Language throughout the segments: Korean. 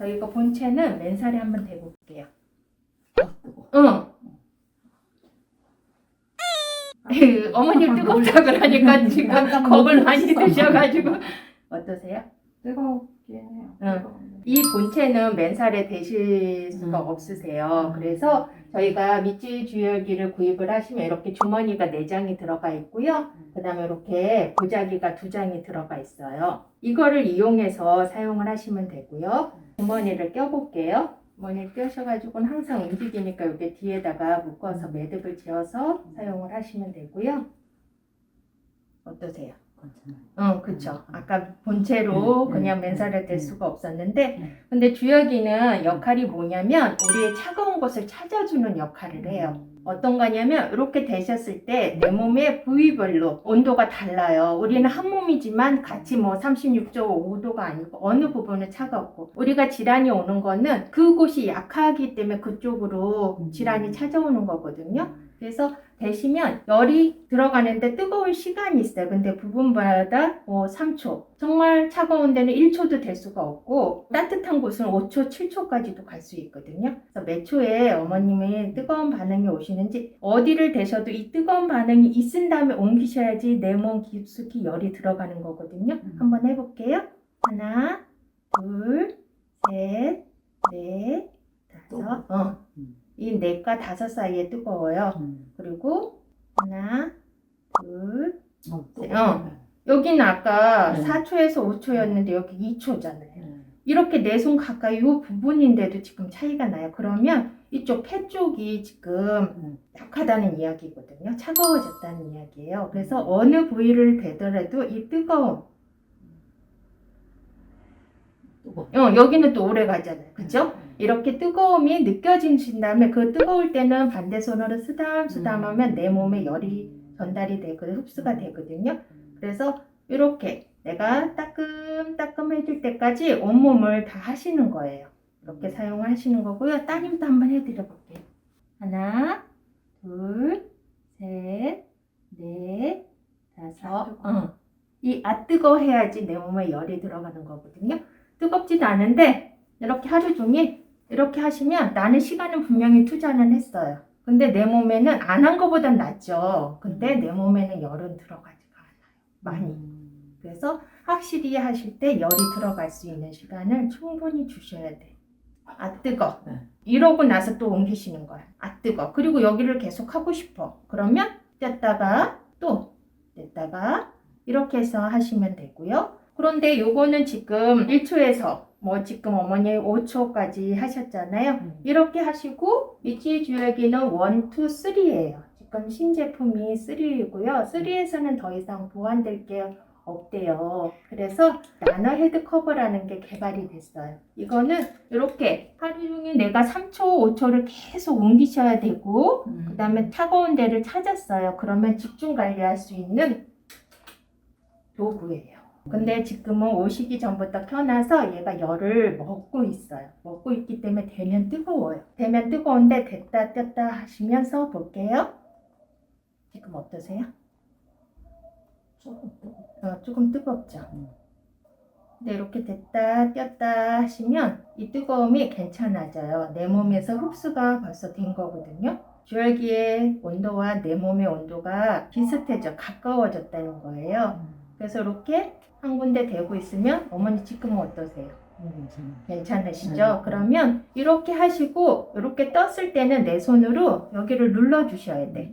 저희가 본체는 맨살에 한번 대고 볼게요. 아, 뜨거. 응. 어머님 뜨겁다 그러니까 지금 겁을 많이 드셔가지고 어떠세요? 뜨겁긴 해요. 응. 이 본체는 맨살에 대실 수가 음. 없으세요. 그래서 저희가 밑지 주열기를 구입을 하시면 이렇게 주머니가 4장이 들어가 있고요. 그 다음에 이렇게 보자기가 2장이 들어가 있어요. 이거를 이용해서 사용을 하시면 되고요. 주머니를 껴볼게요. 주머니를 껴셔가지고는 항상 움직이니까 여기 뒤에다가 묶어서 매듭을 지어서 사용을 하시면 되고요. 어떠세요? 응, 그쵸. 아까 본체로 음, 그냥 음, 맨살을 댈 음. 수가 없었는데, 음. 근데 주여기는 역할이 뭐냐면, 우리의 차가운 곳을 찾아주는 역할을 해요. 어떤 거냐면, 이렇게 되셨을 때 내 몸의 부위별로 온도가 달라요. 우리는 한 몸이지만 같이 뭐 36.5도가 아니고 어느 부분은 차갑고, 우리가 질환이 오는 거는 그곳이 약하기 때문에 그쪽으로 음. 질환이 찾아오는 거거든요. 그래서 되시면 열이 들어가는데 뜨거울 시간이 있어요. 근데 부분마다 뭐 3초. 정말 차가운 데는 1초도 될 수가 없고 따뜻한 곳은 5초, 7초까지도 갈 수 있거든요. 그래서 몇 초에 어머님이 뜨거운 반응이 오시는지 어디를 대셔도 이 뜨거운 반응이 있은 다음에 옮기셔야지 내 몸 깊숙이 열이 들어가는 거거든요. 음. 한번 해볼게요. 하나, 둘, 셋, 넷, 다섯. 어. 음. 이 넷과 다섯 사이에 뜨거워요. 음. 그리고 하나, 둘, 어, 네, 뜨거워. 어. 여기는 아까 네. 4초에서 5초였는데 여기 2초잖아요. 네. 이렇게 내 손 가까이 이 부분인데도 지금 차이가 나요. 그러면 이쪽 폐 쪽이 지금 음. 약하다는 이야기거든요. 차가워졌다는 이야기예요. 그래서 어느 부위를 대더라도 이 뜨거움, 뜨거워. 어, 여기는 또 오래 가잖아요. 그죠? 음. 이렇게 뜨거움이 느껴지신 다음에 그 뜨거울 때는 반대 손으로 쓰담쓰담 하면 내 몸에 열이 전달이 되고 흡수가 되거든요. 그래서 이렇게 내가 따끔따끔 해줄 때까지 온몸을 다 하시는 거예요. 이렇게 사용을 하시는 거고요. 따님도 한번 해드려 볼게요. 하나, 둘, 셋, 넷, 다섯. 어. 이아 뜨거 해야지 내 몸에 열이 들어가는 거거든요. 뜨겁지도 않은데 이렇게 하루 종일 이렇게 하시면 나는 시간은 분명히 투자는 했어요. 근데 내 몸에는 안 한 거보단 낫죠. 근데 내 몸에는 열은 들어가지가 않아요. 많이. 음. 그래서 확실히 하실 때 열이 들어갈 수 있는 시간을 충분히 주셔야 돼. 아 뜨거. 네. 이러고 나서 또 옮기시는 거야. 아 뜨거. 그리고 여기를 계속 하고 싶어. 그러면 뗐다가 또 뗐다가 이렇게 해서 하시면 되고요. 그런데 요거는 지금 1초에서 뭐 지금 어머니 5초까지 하셨잖아요. 음. 이렇게 하시고 위치 주역기는 1, 2, 3예요. 지금 신제품이 3이고요. 3에서는 더 이상 보완될 게 없대요. 그래서 나노 헤드 커버라는 게 개발이 됐어요. 이거는 이렇게 하루 종일 내가 3초, 5초를 계속 옮기셔야 되고 음. 그 다음에 차가운 데를 찾았어요. 그러면 집중 관리할 수 있는 도구예요. 근데 지금은 오시기 전부터 켜놔서 얘가 열을 먹고 있어요. 먹고 있기 때문에 되면 뜨거워요. 되면 뜨거운데 됐다 뗐다 하시면서 볼게요. 지금 어떠세요? 조금 뜨거워. 어, 조금 뜨겁죠? 음. 근데 이렇게 됐다 뗐다 하시면 이 뜨거움이 괜찮아져요. 내 몸에서 흡수가 벌써 된 거거든요. 주얼기의 온도와 내 몸의 온도가 비슷해져 가까워졌다는 거예요. 음. 그래서 이렇게 한 군데 대고 있으면 어머니 지금은 어떠세요? 괜찮으시죠? 네. 그러면 이렇게 하시고 이렇게 떴을 때는 내 손으로 여기를 눌러 주셔야 돼.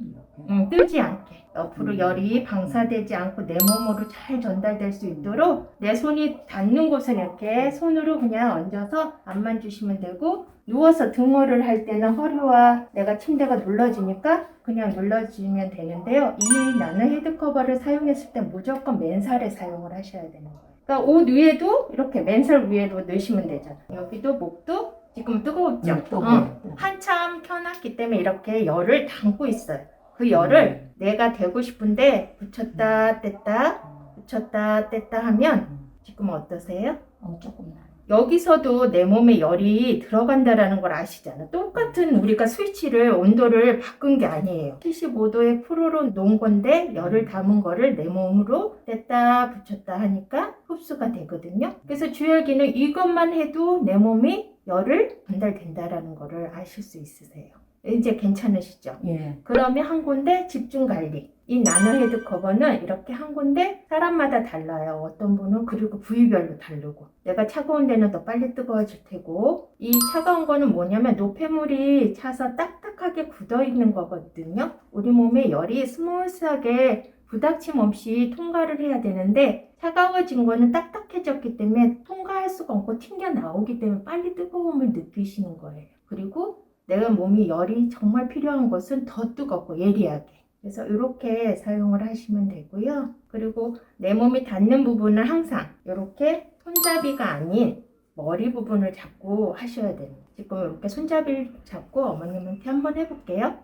음, 뜨지 않게 옆으로 음. 열이 방사되지 않고 내 몸으로 잘 전달될 수 있도록 내 손이 닿는 곳은 이렇게 손으로 그냥 얹어서 안만 주시면 되고 누워서 등호를 할 때는 허리와 내가 침대가 눌러지니까 그냥 눌러주면 되는데요. 이 나노 헤드 커버를 사용했을 때 무조건 맨살에 사용을 하셔야 되는 거예요. 그러니까 옷 위에도 이렇게 맨살 위에도 넣으시면 되잖아요. 여기도 목도 지금 뜨거웠죠? 음. 어. 한참 켜놨기 때문에 이렇게 열을 담고 있어요. 그 열을 내가 대고 싶은데 붙였다 뗐다 음. 붙였다 뗐다 하면 음. 지금 어떠세요? 어, 조금 나요. 여기서도 내 몸에 열이 들어간다라는 걸 아시잖아. 똑같은 우리가 스위치를 온도를 바꾼 게 아니에요. 75도에 프로로 놓은 건데 열을 담은 거를 내 몸으로 뗐다 붙였다 하니까 흡수가 되거든요. 그래서 주열기는 이것만 해도 내 몸이 열을 전달된다라는 거를 아실 수 있으세요. 이제 괜찮으시죠? 예. 그러면 한 군데 집중 관리. 이 나노 헤드 커버는 이렇게 한 군데 사람마다 달라요. 어떤 분은 그리고 부위별로 다르고. 내가 차가운 데는 더 빨리 뜨거워질 테고. 이 차가운 거는 뭐냐면 노폐물이 차서 딱딱하게 굳어 있는 거거든요. 우리 몸에 열이 스무스하게 부닥침 없이 통과를 해야 되는데 차가워진 거는 딱딱해졌기 때문에 통과할 수가 없고 튕겨 나오기 때문에 빨리 뜨거움을 느끼시는 거예요. 그리고 내가 몸이 열이 정말 필요한 것은 더 뜨겁고 예리하게. 그래서 이렇게 사용을 하시면 되고요. 그리고 내 몸이 닿는 부분을 항상 이렇게 손잡이가 아닌 머리 부분을 잡고 하셔야 돼요. 지금 이렇게 손잡이를 잡고 어머님한테 한번 해볼게요.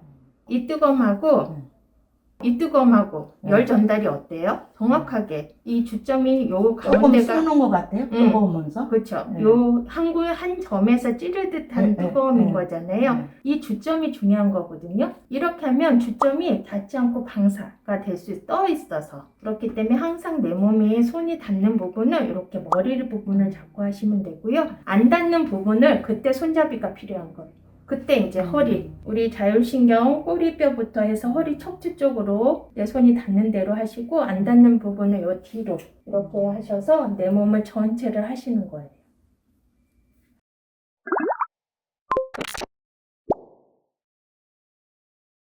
이 뜨거움하고 네. 이 뜨거움하고 네. 열 전달이 어때요? 정확하게 이 주점이 요 조금 가운데가 쏘는 것 같아요. 뜨거우면서. 그렇죠. 네. 요 항구 한 점에서 찌를 듯한 네, 네, 뜨거움인 네. 거잖아요. 네. 이 주점이 중요한 거거든요. 이렇게 하면 주점이 닿지 않고 방사가 될 수 떠 있어서 그렇기 때문에 항상 내 몸에 손이 닿는 부분을 이렇게 머리 부분을 잡고 하시면 되고요. 안 닿는 부분을 그때 손잡이가 필요한 거예요. 그때 이제 음. 허리, 우리 자율신경 꼬리뼈부터 해서 허리 척추 쪽으로 내 손이 닿는 대로 하시고 안 닿는 부분은 요 뒤로 이렇게 하셔서 내 몸을 전체를 하시는 거예요.